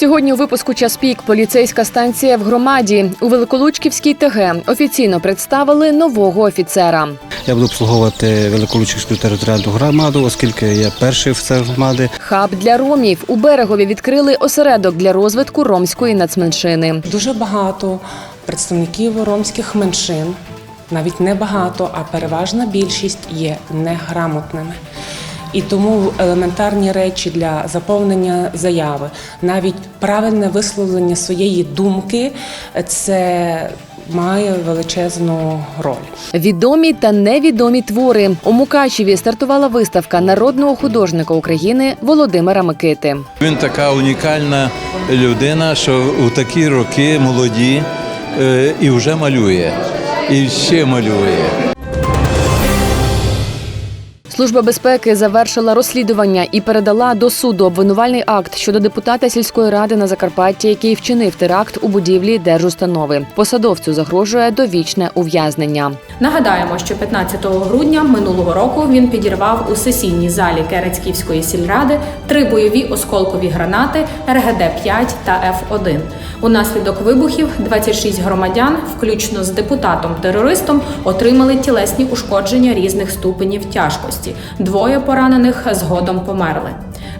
Сьогодні у випуску час пік поліцейська станція в громаді у Великолучківській ТГ офіційно представили нового офіцера. Я буду обслуговувати Великолучківську територіальну громаду, оскільки я перший офіцер громади. Хаб для ромів у берегові відкрили осередок для розвитку ромської нацменшини. Дуже багато представників ромських меншин, навіть не багато, а переважна більшість є неграмотними. І тому елементарні речі для заповнення заяви, навіть правильне висловлення своєї думки, це має величезну роль. Відомі та невідомі твори у Мукачеві стартувала виставка народного художника України Володимира Микити. Він така унікальна людина, що у такі роки молоді е, і вже малює, і ще малює. Служба безпеки завершила розслідування і передала до суду обвинувальний акт щодо депутата сільської ради на Закарпатті, який вчинив теракт у будівлі держустанови. Посадовцю загрожує довічне ув'язнення. Нагадаємо, що 15 грудня минулого року він підірвав у сесійній залі Керецьківської сільради три бойові осколкові гранати РГД-5 та Ф-1. Унаслідок вибухів 26 громадян, включно з депутатом-терористом, отримали тілесні ушкодження різних ступенів тяжкості. Двоє поранених згодом померли.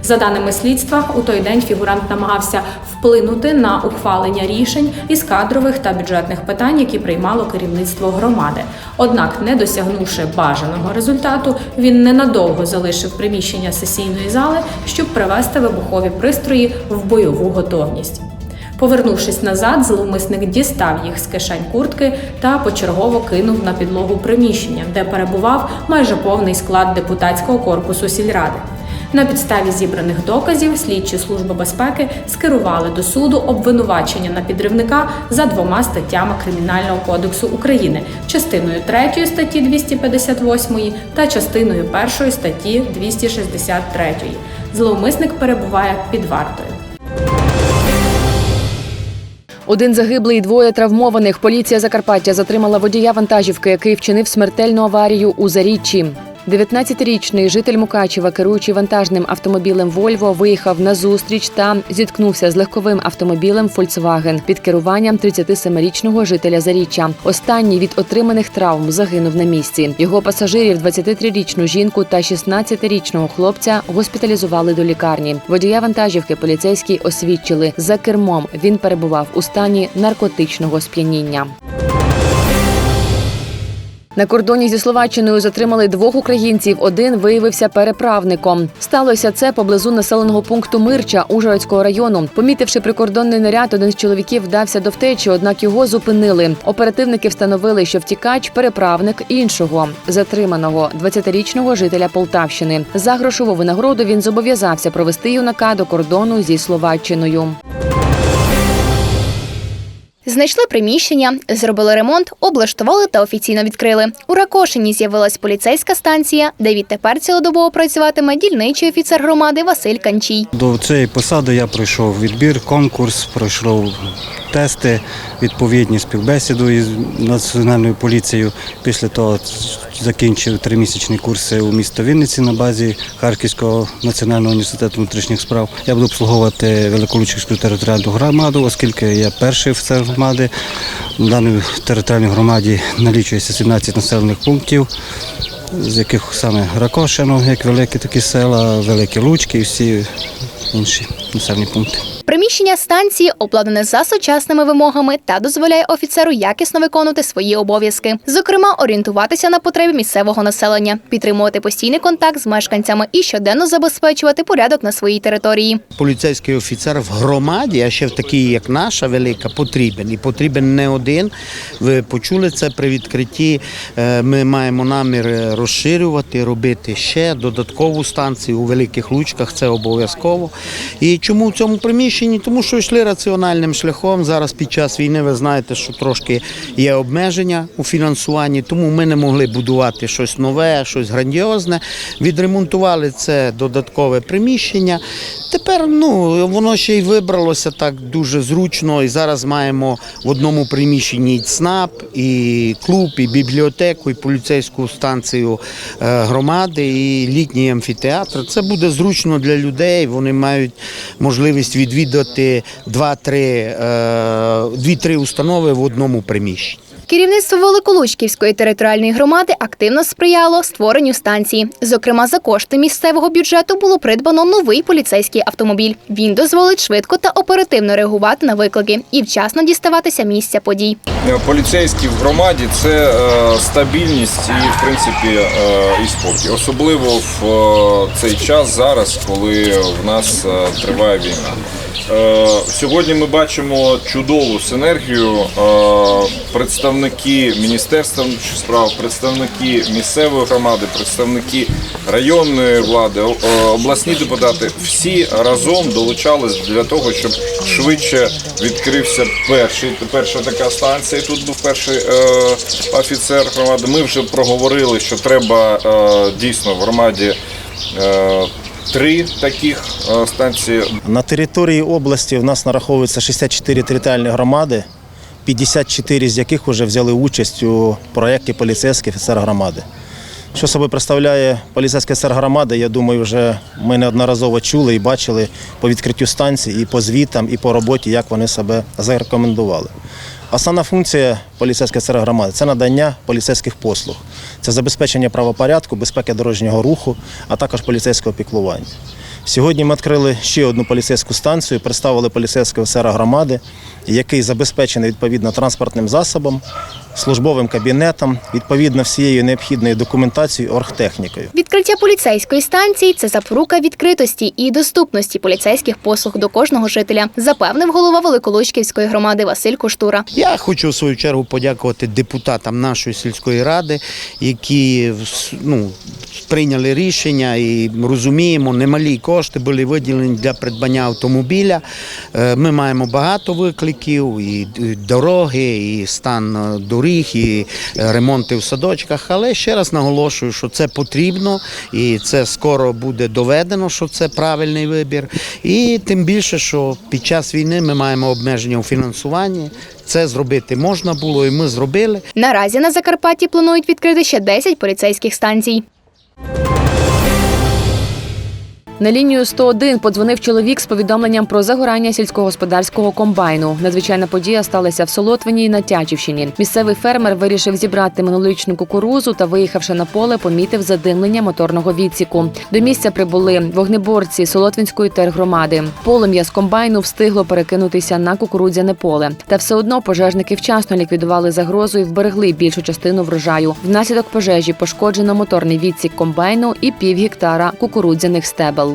За даними слідства, у той день фігурант намагався вплинути на ухвалення рішень із кадрових та бюджетних питань, які приймало керівництво громади. Однак, не досягнувши бажаного результату, він ненадовго залишив приміщення сесійної зали, щоб привести вибухові пристрої в бойову готовність. Повернувшись назад, зловмисник дістав їх з кишень куртки та почергово кинув на підлогу приміщення, де перебував майже повний склад депутатського корпусу сільради. На підставі зібраних доказів слідчі служби безпеки скерували до суду обвинувачення на підривника за двома статтями Кримінального кодексу України, частиною 3 статті 258 та частиною 1 статті 263. Зловмисник перебуває під вартою. Один загиблий, двоє травмованих. Поліція Закарпаття затримала водія вантажівки, який вчинив смертельну аварію у Заріччі. 19-річний житель Мукачева, керуючи вантажним автомобілем Вольво, виїхав на зустріч та зіткнувся з легковим автомобілем Volkswagen під керуванням 37-річного жителя Заріччя. Останній від отриманих травм загинув на місці. Його пасажирів, 23-річну жінку та 16-річного хлопця, госпіталізували до лікарні. Водія вантажівки поліцейські освідчили за кермом. Він перебував у стані наркотичного сп'яніння. На кордоні зі Словаччиною затримали двох українців. Один виявився переправником. Сталося це поблизу населеного пункту Мирча Ужгородського району. Помітивши прикордонний наряд, один з чоловіків вдався до втечі, однак його зупинили. Оперативники встановили, що втікач переправник іншого затриманого 20-річного жителя Полтавщини. За грошову винагороду він зобов'язався провести юнака до кордону зі Словаччиною. Знайшли приміщення, зробили ремонт, облаштували та офіційно відкрили. У Ракошині з'явилась поліцейська станція, де відтепер цілодобово працюватиме дільничий офіцер громади Василь Канчій. До цієї посади я пройшов відбір, конкурс, пройшов тести, відповідні співбесіду із національною поліцією. Після того закінчив тримісячні курси у місто Вінниці на базі Харківського національного університету внутрішніх справ. Я буду обслуговувати Великолучківську територіальну громаду, оскільки я перший офіцер громади. В даній територіальній громаді налічується 17 населених пунктів. З яких саме Ракошино, як великі такі села, Великі Лучки і всі інші населені пункти. Приміщення станції обладнане за сучасними вимогами та дозволяє офіцеру якісно виконувати свої обов'язки, зокрема, орієнтуватися на потреби місцевого населення, підтримувати постійний контакт з мешканцями і щоденно забезпечувати порядок на своїй території. поліцейський офіцер в громаді, а ще в такій, як наша, велика, потрібен. І потрібен не один. Ви почули це при відкритті. Е, Ми маємо намір е, розширювати, робити ще додаткову станцію у великих лучках. Це обов'язково. І чому в цьому приміщенні? Тому що йшли раціональним шляхом. Зараз під час війни ви знаєте, що трошки є обмеження у фінансуванні, тому ми не могли будувати щось нове, щось грандіозне. Відремонтували це додаткове приміщення. Тепер ну воно ще й вибралося так дуже зручно. І зараз маємо в одному приміщенні і ЦНАП, і клуб, і бібліотеку, і поліцейську станцію е, громади, і літній амфітеатр. Це буде зручно для людей. Вони мають можливість відвідати бути два-три, е, дві-три установи в одному приміщенні. Керівництво Великолучківської територіальної громади активно сприяло створенню станції. Зокрема, за кошти місцевого бюджету було придбано новий поліцейський автомобіль. Він дозволить швидко та оперативно реагувати на виклики і вчасно діставатися місця подій. Поліцейські в громаді це е, стабільність і, в принципі, е, і спокій. Особливо в е, цей час зараз, коли в нас е, триває війна. Е, Сьогодні ми бачимо чудову синергію. Е, Представники Міністерства справ, представники місцевої громади, представники районної влади, е, обласні депутати всі разом долучались для того, щоб швидше відкрився перший перша така станція. Тут був перший офіцер громади. Ми вже проговорили, що треба дійсно в громаді. Три таких е, станції На території області в нас нараховується 64 територіальні громади, 54 з яких вже взяли участь у проєкті Поліцейський офіцер громади. Що собою представляє поліцейський офіцер громади, я думаю, вже ми неодноразово чули і бачили по відкриттю станцій, і по звітам, і по роботі, як вони себе зарекомендували. Основна функція поліцейської сфери громади це надання поліцейських послуг, це забезпечення правопорядку, безпеки дорожнього руху, а також поліцейського піклування. Сьогодні ми відкрили ще одну поліцейську станцію, представили поліцейського офіцера громади, який забезпечений відповідно транспортним засобом, службовим кабінетом, відповідно всією необхідною документацією, оргтехнікою. Відкриття поліцейської станції це запорука відкритості і доступності поліцейських послуг до кожного жителя, запевнив голова Великолучківської громади Василь Коштура. Я хочу в свою чергу подякувати депутатам нашої сільської ради, які ну, прийняли рішення і розуміємо, немалі кошти були виділені для придбання автомобіля. Е, Ми маємо багато викликів, і дороги, і стан е, доріг, і е, ремонти в садочках. Але ще раз наголошую, що це потрібно, і це скоро буде доведено, що це правильний вибір. І тим більше, що під час війни ми маємо обмеження у фінансуванні. Це зробити можна було, і ми зробили. Наразі на Закарпатті планують відкрити ще 10 поліцейських станцій. На лінію 101 подзвонив чоловік з повідомленням про загорання сільськогосподарського комбайну. Надзвичайна подія сталася в Солотвині і на Тячівщині. Місцевий фермер вирішив зібрати минулорічну кукурузу та, виїхавши на поле, помітив задимлення моторного відсіку. До місця прибули вогнеборці Солотвинської тергромади. Полум'я з комбайну встигло перекинутися на кукурудзяне поле. Та все одно пожежники вчасно ліквідували загрозу і вберегли більшу частину врожаю. Внаслідок пожежі пошкоджено моторний відсік комбайну і пів гектара кукурудзяних стебел.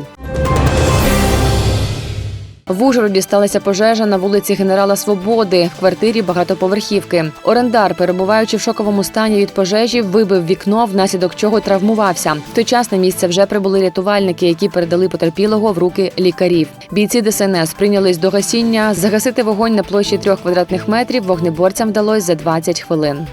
В Ужгороді сталася пожежа на вулиці Генерала Свободи в квартирі багатоповерхівки. Орендар, перебуваючи в шоковому стані від пожежі, вибив вікно, внаслідок чого травмувався. В той час на місце вже прибули рятувальники, які передали потерпілого в руки лікарів. Бійці ДСНС прийнялись до гасіння. Загасити вогонь на площі трьох квадратних метрів вогнеборцям вдалося за 20 хвилин.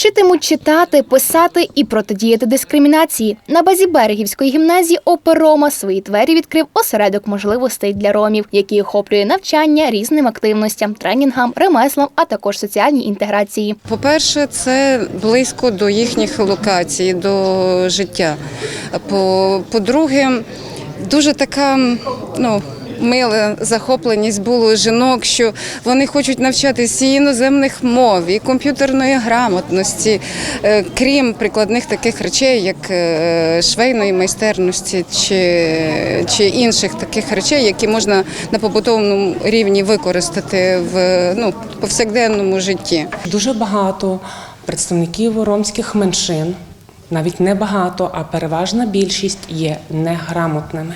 Вчитимуть читати, писати і протидіяти дискримінації. На базі берегівської гімназії Оперома свої двері відкрив осередок можливостей для ромів, який охоплює навчання різним активностям, тренінгам, ремеслам, а також соціальній інтеграції. По-перше, це близько до їхніх локацій, до життя. По- По-друге, дуже така ну, мила захопленість було жінок, що вони хочуть навчатися іноземних мов, і комп'ютерної грамотності, е, крім прикладних таких речей, як е, швейної майстерності чи, чи інших таких речей, які можна на побутовому рівні використати в ну, повсякденному житті. Дуже багато представників ромських меншин, навіть не багато, а переважна більшість є неграмотними.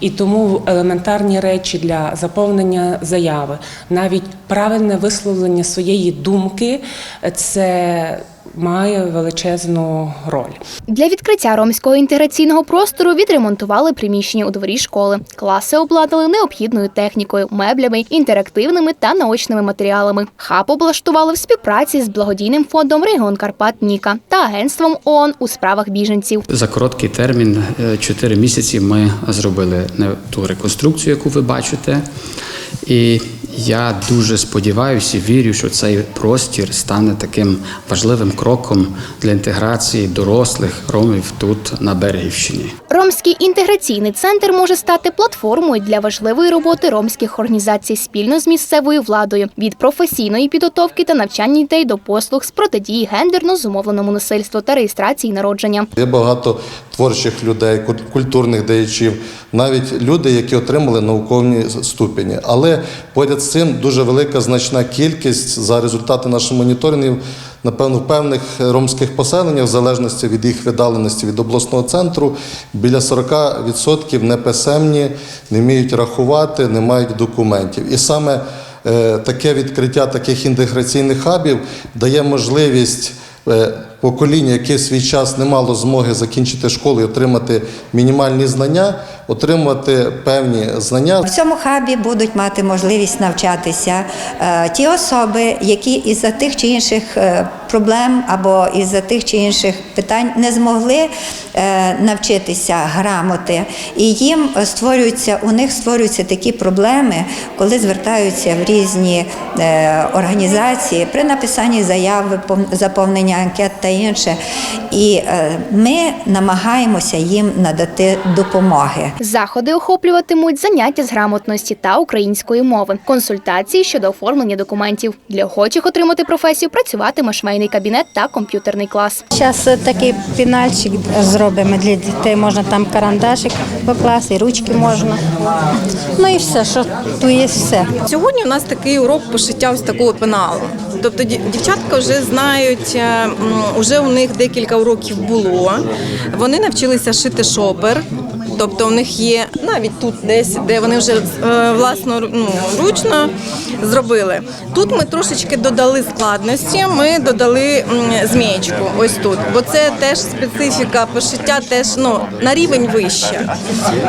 І тому елементарні речі для заповнення заяви, навіть правильне висловлення своєї думки, це має величезну роль. Для відкриття ромського інтеграційного простору відремонтували приміщення у дворі школи. Класи обладнали необхідною технікою, меблями, інтерактивними та наочними матеріалами. Хаб облаштували в співпраці з благодійним фондом Регіон Карпат Ніка та агентством ООН у справах біженців. За короткий термін, 4 місяці, ми зробили не ту реконструкцію, яку ви бачите. І Я дуже сподіваюся і вірю, що цей простір стане таким важливим кроком для інтеграції дорослих ромів тут на Берегівщині. Ромський інтеграційний центр може стати платформою для важливої роботи ромських організацій спільно з місцевою владою від професійної підготовки та навчання дітей до послуг з протидії гендерно зумовленому насильству та реєстрації народження. Є багато творчих людей, культурних діячів, навіть люди, які отримали наукові ступені. Але поряд з цим дуже велика значна кількість за результати наших моніторингів, напевно, в певних ромських поселеннях, в залежності від їх віддаленості від обласного центру, біля 40% неписемні, не вміють рахувати, не мають документів. І саме е, таке відкриття таких інтеграційних хабів дає можливість е, покоління, яке в свій час не мало змоги закінчити школу і отримати мінімальні знання, отримати певні знання. В цьому хабі будуть мати можливість навчатися е, ті особи, які із-за тих чи інших е, проблем або із-за тих чи інших питань не змогли е, навчитися грамоти, і їм створюються у них створюються такі проблеми, коли звертаються в різні організації при написанні заяви, пом- заповнення анкет та інше. І ми намагаємося їм надати допомоги. Заходи охоплюватимуть заняття з грамотності та української мови, консультації щодо оформлення документів. Для охочих отримати професію працюватиме швейний кабінет та комп'ютерний клас. Зараз такий пінальчик зробимо для дітей. Можна там карандашик покласти, ручки можна. Ну і все, що тут є все. Сьогодні у нас такий урок пошиття ось такого пеналу. Тобто дівчатка вже знають, е, м, уже у них декілька уроків було. Вони навчилися шити шопер. Тобто у них є навіть тут десь, де вони вже е, власно ну, ручно зробили. Тут ми трошечки додали складності, ми додали змієчку ось тут, бо це теж специфіка пошиття, теж ну, на рівень вище.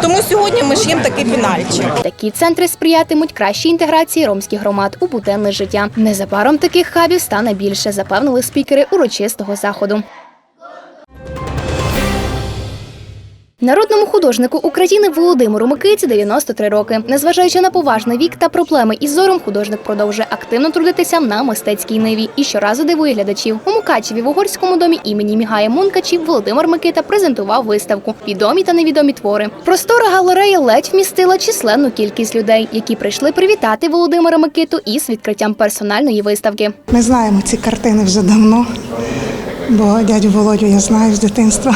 Тому сьогодні ми шиємо такий пінальчик. Такі центри сприятимуть кращій інтеграції ромських громад у буденне життя. Незабаром таких хабів стане більше, запевнили спікери урочистого заходу. Народному художнику України Володимиру Микиці 93 роки. Незважаючи на поважний вік та проблеми із зором, художник продовжує активно трудитися на мистецькій ниві і щоразу дивує глядачів. У Мукачеві в угорському домі імені Мігая Мункачі Володимир Микита презентував виставку Відомі та невідомі твори. Простора галерея ледь вмістила численну кількість людей, які прийшли привітати Володимира Микиту із відкриттям персональної виставки. Ми знаємо ці картини вже давно, бо дядю Володю я знаю з дитинства.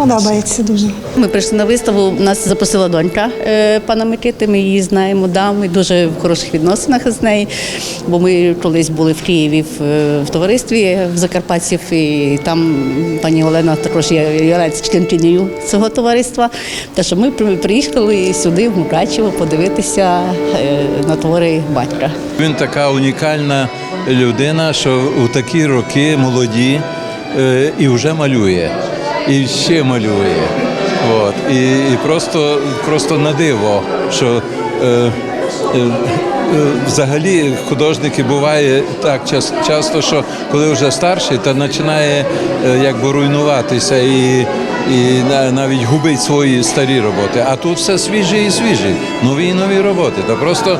Подобається дуже. Ми прийшли на виставу. Нас запросила донька е, пана Микити. Ми її знаємо. Да, ми дуже в хороших відносинах з нею. Бо ми колись були в Києві в, е, в товаристві в Закарпатців, і там пані Олена також є членкинею цього товариства. Та що ми приїхали сюди, в Мукачево, подивитися е, на твори батька. Він така унікальна людина, що у такі роки молоді е, і вже малює, і ще малює. От. І, і просто, просто на диво, що е, е, е, взагалі художники буває так час, часто, що коли вже старший, то починає е, якби руйнуватися і, і навіть губить свої старі роботи. А тут все свіже і свіже, нові і нові роботи. Та просто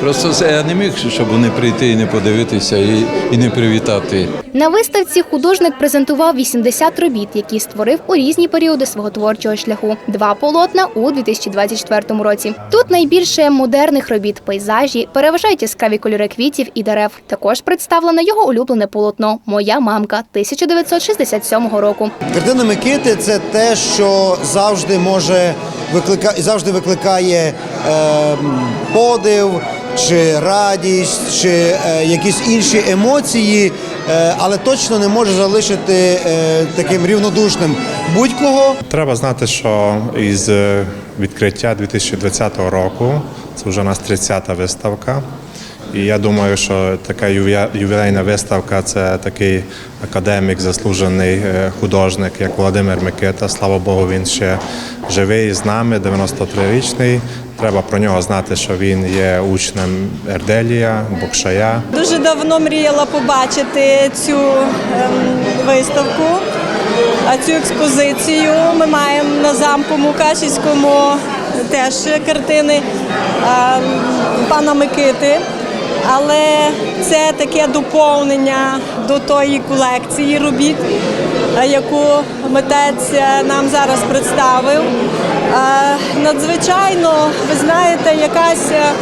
Просто це я не міг, щоб вони прийти і не подивитися і, і не привітати. На виставці художник презентував 80 робіт, які створив у різні періоди свого творчого шляху. Два полотна у 2024 році. Тут найбільше модерних робіт, пейзажі, переважають яскраві кольори квітів і дерев. Також представлено його улюблене полотно Моя мамка 1967 року. Картина Микити це те, що завжди може виклика... завжди викликає е, подив, чи радість, чи е, якісь інші емоції, але точно не може залишити е, таким рівнодушним будь-кого. Треба знати, що із е, відкриття 2020 року це вже у нас 30-та виставка. І я думаю, що така ювілейна виставка це такий академік, заслужений е, художник, як Володимир Микита. Слава Богу, він ще живий з нами, 93-річний. Треба про нього знати, що він є учнем Ерделія, Бокшая. Дуже давно мріяла побачити цю ем, виставку, цю експозицію ми маємо на замку Мукачівському теж картини е, пана Микити. Але це таке доповнення до тої колекції робіт, яку митець нам зараз представив. Е, Надзвичайно, ви знаєте, якась е,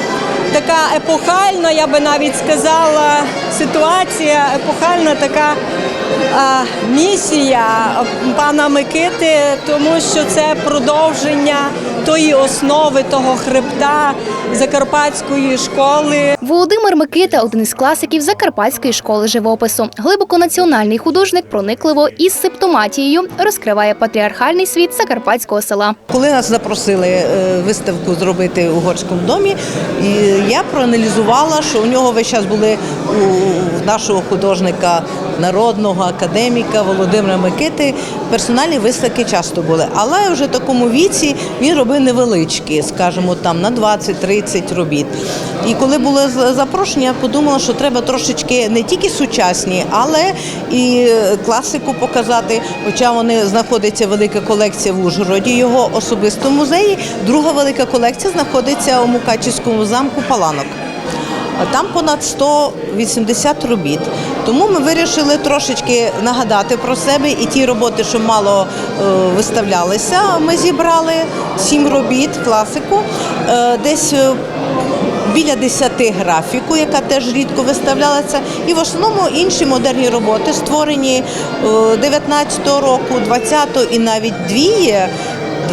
така епохальна, я би навіть сказала, ситуація, епохальна така е, місія пана Микити, тому що це продовження тої основи, того хребта закарпатської школи. Володимир Микита один із класиків Закарпатської школи живопису. Глибоко національний художник проникливо із септоматією розкриває патріархальний світ закарпатського села. Коли нас запросили е, виставку зробити у Горському домі, я проаналізувала, що у нього весь час були у нашого художника, народного академіка Володимира Микити. Персональні виставки часто були, але вже в такому віці він робив невеличкі, скажімо, там на 20-30 робіт. І коли було запрошення, я подумала, що треба трошечки не тільки сучасні, але і класику показати. Хоча вони знаходиться велика колекція в Ужгороді, його особистому музеї. Друга велика колекція знаходиться у Мукачівському замку Паланок. Там понад 180 робіт. Тому ми вирішили трошечки нагадати про себе і ті роботи, що мало е, виставлялися. Ми зібрали сім робіт, класику, е, десь е, біля 10 графіку, яка теж рідко виставлялася, і в основному інші модерні роботи, створені е, 19-го року, 20-го і навіть дві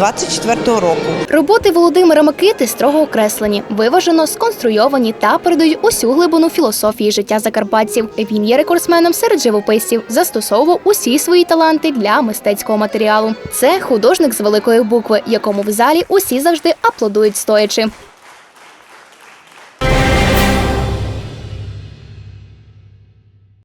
24-го року. Роботи Володимира Микити строго окреслені, виважено сконструйовані та передають усю глибину філософії життя закарпатців. Він є рекордсменом серед живописців, застосовував усі свої таланти для мистецького матеріалу. Це художник з великої букви, якому в залі усі завжди аплодують стоячи.